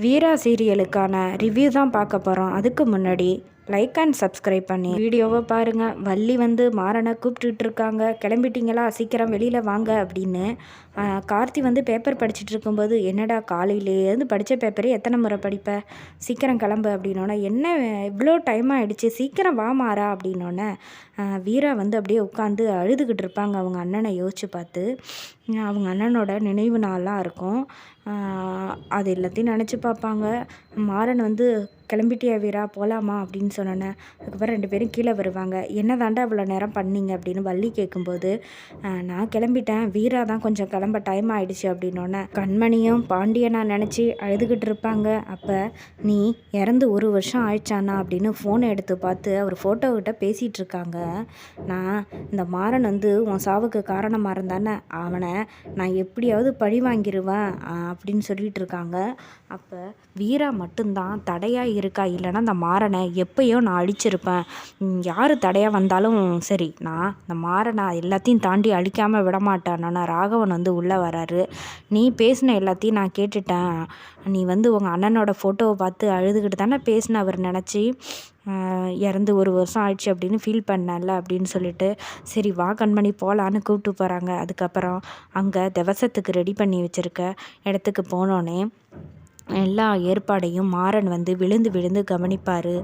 வீரா சீரியலுக்கான review தான் பார்க்க போகிறோம் அதுக்கு முன்னாடி லைக் அண்ட் சப்ஸ்கிரைப் பண்ணி. வீடியோவை பாருங்கள் வள்ளி வந்து மாறனை கூப்பிட்டுட்டு இருக்காங்க கிளம்பிட்டீங்களா? சீக்கிரம் வெளியில் வாங்க அப்படின்னு. கார்த்தி வந்து பேப்பர் படிச்சுட்டு இருக்கும்போது என்னடா காலையிலேருந்து படித்த பேப்பரே எத்தனை முறை படிப்ப? சீக்கிரம் கிளம்பு அப்படின்னோடனே என்ன இவ்வளோ டைம் ஆகிடுச்சு சீக்கிரம் வா மாறா அப்படின்னோடனே வீரா வந்து அப்படியே உட்காந்து அழுதுகிட்டு இருப்பாங்க. அவங்க அண்ணனை யோசித்து பார்த்து அவங்க அண்ணனோட நினைவு நாளாக இருக்கும். அது எல்லாத்தையும் நினச்சி பார்ப்பாங்க. மாறன் வந்து கிளம்பிட்டியா வீரா போகலாமா அப்படின்னு சொன்னோன்னே அதுக்கப்புறம் ரெண்டு பேரும் கீழே வருவாங்க. என்ன தாண்டா இவ்வளோ நேரம் பண்ணீங்க? அப்படின்னு வள்ளி கேட்கும்போது நான் கிளம்பிட்டேன். வீரா தான் கொஞ்சம் கிளம்ப டைம் ஆயிடுச்சு அப்படின்னோடனே கண்மணியும் பாண்டியனா நினச்சி அழுதுகிட்டு இருப்பாங்க. அப்போ நீ இறந்து ஒரு வருஷம் ஆயிடுச்சானா அப்படின்னு ஃபோனை எடுத்து பார்த்து அவர் ஃபோட்டோக்கிட்ட பேசிகிட்டு இருக்காங்க. நான் இந்த மாறன் வந்து உன் சாவுக்கு காரணமாக இருந்தானே அவனை நான் எப்படியாவது பழி வாங்கிடுவேன் அப்படின்னு சொல்லிட்டு இருக்காங்க. அப்போ வீரா மட்டும்தான் தடையாக இருக்கா? இல்லைன்னா அந்த மாறனை எப்பயோ நான் அழிச்சிருப்பேன். யார் தடையாக வந்தாலும் சரி நான் இந்த மாறனை எல்லாத்தையும் தாண்டி அழிக்காமல் விடமாட்டேன்னா ராகவன் வந்து உள்ளே வராரு. நீ பேசின எல்லாத்தையும் நான் கேட்டுட்டேன். நீ வந்து உங்கள் அண்ணனோட ஃபோட்டோவை பார்த்து அழுதுகிட்டு தானே பேசின அவர் நினச்சி இறந்து ஒரு வருஷம் ஆயிடுச்சு அப்படின்னு ஃபீல் பண்ணல அப்படின்னு சொல்லிட்டு சரி வா கண்மணி போகலான்னு கூப்பிட்டு போகிறாங்க அதுக்கப்புறம் அங்கே திவசத்துக்கு ரெடி பண்ணி வச்சுருக்க இடத்துக்கு போனோன்னே எல்லா ஏற்பாடையும் மாறன் வந்து விழுந்து விழுந்து கவனிப்பார்.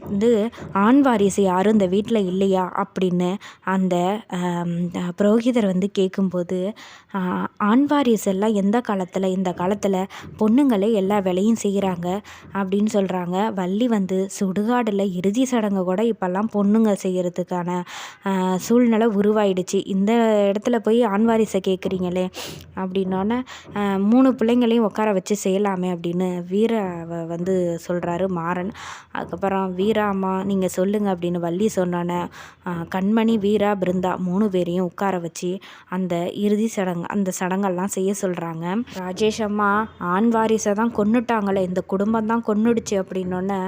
வந்து ஆண் வாரிசு யாரும் இந்த வீட்டில் இல்லையா? அப்படின்னு அந்த புரோகிதர் வந்து கேட்கும்போது ஆண் வாரிசு எல்லாம் எந்த காலத்தில் இந்த காலத்தில் பொண்ணுங்களே எல்லா வேலையும் செய்கிறாங்க அப்படின்னு சொல்கிறாங்க வள்ளி வந்து சுடுகாடில் இறுதி சடங்கு கூட இப்போல்லாம் பொண்ணுங்க செய்கிறதுக்கான சூழ்நிலை உருவாயிடுச்சு. இந்த இடத்துல போய் ஆண் வாரிசை கேட்குறீங்களே அப்படின்னோடனே மூணு பிள்ளைங்களையும் உட்கார வச்சு செய்யலாமே அப்படின்னு வீர வந்து சொல்கிறாரு மாறன். அதுக்கப்புறம் அதுக்கப்புறம் வீரா அம்மா நீங்கள் சொல்லுங்கள் அப்படின்னு வள்ளி சொன்னோன்னே கண்மணி வீரா பிருந்தா மூணு பேரையும் உட்கார வச்சு அந்த இறுதி சடங்கு அந்த சடங்கெல்லாம் செய்ய சொல்கிறாங்க ராஜேஷ் அம்மா ஆண் வாரிசை தான் கொண்டுட்டாங்களே இந்த குடும்பம் தான் கொன்னுடுச்சு அப்படின்னோடனே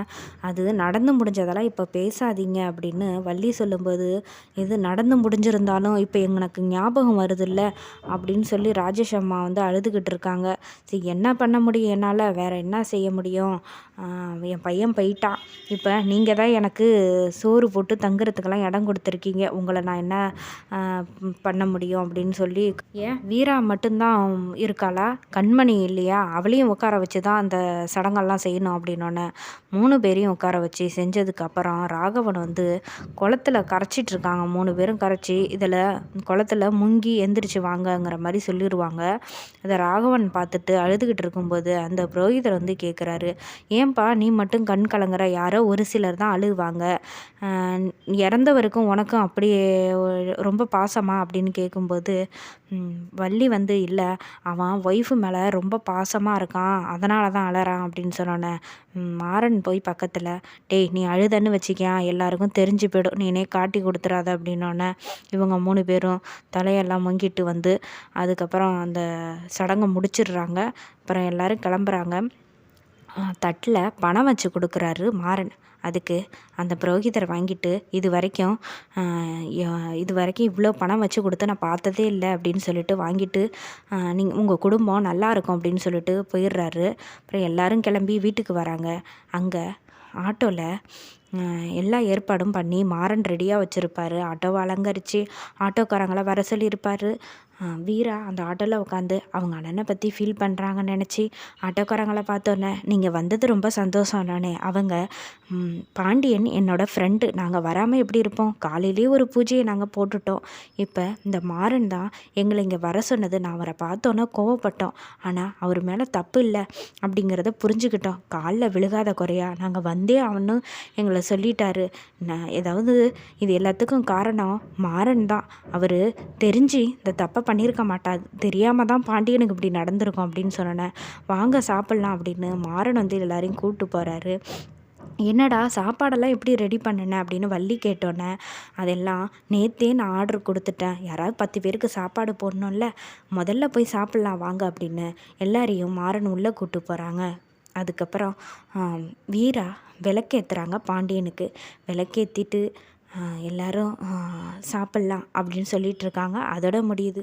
அது நடந்து முடிஞ்சதெல்லாம் இப்போ பேசாதீங்க அப்படின்னு வள்ளி சொல்லும்போது இது நடந்து முடிஞ்சிருந்தாலும் இப்போ எனக்கு ஞாபகம் வருது இல்லை அப்படின்னு சொல்லி ராஜேஷ் அம்மா வந்து அழுதுகிட்டு இருக்காங்க. சரி என்ன பண்ண முடியும்? என்னால் வேறு என்ன செய்ய முடியும்? என் பையன் போயிட்டான். இப்போ நீங்கள் தான் எனக்கு சோறு போட்டு தங்குறதுக்கெல்லாம் இடம் கொடுத்துருக்கீங்க. உங்களை நான் என்ன பண்ண முடியும் அப்படின்னு சொல்லி ஏன் வீரா மட்டும்தான் இருக்காளா? கண்மணி இல்லையா? அவளையும் உட்கார வச்சு தான் அந்த சடங்கெல்லாம் செய்யணும் அப்படின்னோடனே மூணு பேரையும் உட்கார வச்சு செஞ்சதுக்கப்புறம் ராகவன் வந்து குளத்துல கரைச்சிட்டு இருக்காங்க. மூணு பேரும் கரைச்சி இதில் குளத்துல முங்கி எந்திரிச்சு வாங்கங்கிற மாதிரி சொல்லிடுவாங்க அதை ராகவன் பார்த்துட்டு அழுதுகிட்டு இருக்கும்போது அந்த புரோகிதர் வந்து கேட்குறாரு ஏன்பா நீ மட்டும் கண் கலங்குற? யாரோ ஒரு சிலர் தான் அழுவாங்க இறந்தவருக்கும் உனக்கும் அப்படியே ரொம்ப பாசமா? அப்படின்னு கேட்கும்போது வள்ளி வந்து இல்லை. அவன் ஒய்ஃபு மேலே ரொம்ப பாசமாக இருக்கான். அதனால தான் அழறான் அப்படின்னு சொன்னோன்னே மாறன் போய் பக்கத்தில் டேய் நீ அழுதன்னு வச்சுக்கியான் எல்லாருக்கும் தெரிஞ்சு போயிடும். நீனே காட்டி கொடுத்துறாத அப்படின்னோடனே இவங்க மூணு பேரும் தலையெல்லாம் முங்கிட்டு வந்து அதுக்கப்புறம் அந்த சடங்கை முடிச்சிடுறாங்க. அப்புறம் எல்லோரும் கிளம்புறாங்க. தட்டில் பணம் வச்சு கொடுக்குறாரு மாறன். அதுக்கு அந்த புரோகிதர் வாங்கிட்டு இது வரைக்கும் இது வரைக்கும் இவ்வளோ பணம் வச்சு கொடுத்து நான் பார்த்ததே இல்லை அப்படின்னு சொல்லிட்டு வாங்கிட்டு நீங்கள் உங்கள் குடும்பம் நல்லா இருக்கும் அப்படின்னு சொல்லிட்டு போயிடுறாரு. அப்புறம் எல்லோரும் கிளம்பி வீட்டுக்கு வராங்க. அங்கே ஆட்டோவில் எல்லா ஏற்பாடும் பண்ணி மாறன் ரெடியாக வச்சுருப்பாரு. ஆட்டோவை அலங்கரித்து ஆட்டோக்காரங்களை வர சொல்லியிருப்பார். வீரா அந்த ஆட்டோவில் உட்காந்து அவங்க அண்ணனை பற்றி ஃபீல் பண்ணுறாங்கன்னு நினச்சி ஆட்டோக்காரங்களை பார்த்தோன்னே நீங்கள் வந்தது ரொம்ப சந்தோஷம் நானே. அவங்க பாண்டியன் என்னோடய ஃப்ரெண்டு நாங்கள் வராமல் எப்படி இருப்போம்? காலையிலேயே ஒரு பூஜையை நாங்கள் போட்டுட்டோம். இப்போ இந்த மாறன் தான் எங்களை இங்கே வர சொன்னது. நான் அவரை பார்த்தோன்னே கோவப்பட்டோம். ஆனால் அவர் மேலே தப்பு இல்லை அப்படிங்கிறத புரிஞ்சுக்கிட்டோம். காலில் விழுகாத குறையா நாங்கள் வந்தே அவனும் எங்களை சொல்லிட்டாரு. நான் ஏதாவது இது எல்லாத்துக்கும் காரணம் மாறன் தான். அவர் தெரிஞ்சு இந்த தப்பை பண்ணியிருக்க மாட்டார். தெரியாமல் தான் பாண்டியனுக்கு இப்படி நடந்திருக்கும் அப்படின்னு சொன்னேன் வாங்க சாப்பிட்லாம் அப்படின்னு மாறன் வந்து எல்லாரையும் கூப்பிட்டு போகிறாரு என்னடா சாப்பாடெல்லாம் எப்படி ரெடி பண்ணின? அப்படின்னு வள்ளி கேட்டோன்னே அதெல்லாம் நேற்றே நான் ஆர்டர் கொடுத்துட்டேன். யாராவது பத்து பேருக்கு சாப்பாடு போடணும்ல. முதல்ல போய் சாப்பிட்லாம் வாங்க அப்படின்னு எல்லாரையும் மாறன் உள்ளே கூப்பிட்டு போகிறாங்க அதுக்கப்புறம் வீரா விளக்கேற்றுறாங்க பாண்டியனுக்கு. விளக்கேற்றிட்டு எல்லோரும் சாப்பிட்லாம் அப்படின்னு சொல்லிகிட்ருக்காங்க அதோட முடியுது.